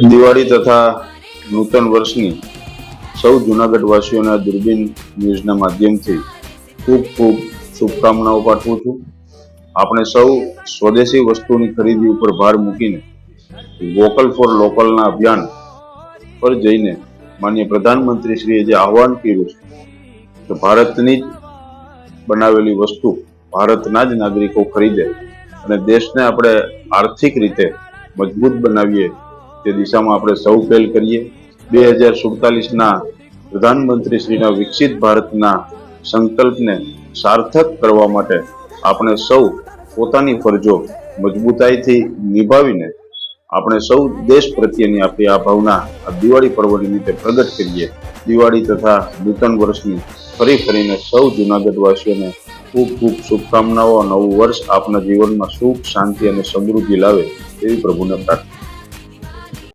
દિવાળી તથા નૂતન વર્ષની સૌ જૂનાગઢ વાસીઓના દૂરબીન ન્યૂઝના માધ્યમથી ખૂબ ખૂબ શુભકામનાઓ પાઠવું છું. આપણે સૌ સ્વદેશી વસ્તુની ખરીદી ઉપર ભાર મૂકીને વોકલ ફોર લોકલના અભિયાન પર જઈને માન્ય પ્રધાનમંત્રીશ્રીએ જે આહવાન કર્યું છે કે ભારતની જ બનાવેલી વસ્તુ ભારતના જ નાગરિકો ખરીદે અને દેશને આપણે આર્થિક રીતે મજબૂત બનાવીએ તે દિશામાં આપણે સૌ પહેલ કરીએ. બે હજાર સુડતાલીસના પ્રધાનમંત્રીશ્રીના વિકસિત ભારતના સંકલ્પને સાર્થક કરવા માટે આપણે સૌ પોતાની ફરજો મજબૂતાઈથી નિભાવીને આપણે સૌ દેશ પ્રત્યેની આપણી આ ભાવના આ દિવાળી પર્વ નિમિત્તે પ્રગટ કરીએ. દિવાળી તથા નૂતન વર્ષની ફરી ફરીને સૌ જૂનાગઢવાસીઓને ખૂબ ખૂબ શુભકામનાઓ. નવું વર્ષ આપના જીવનમાં સુખ, શાંતિ અને સમૃદ્ધિ લાવે એવી પ્રભુને પ્રાર્થના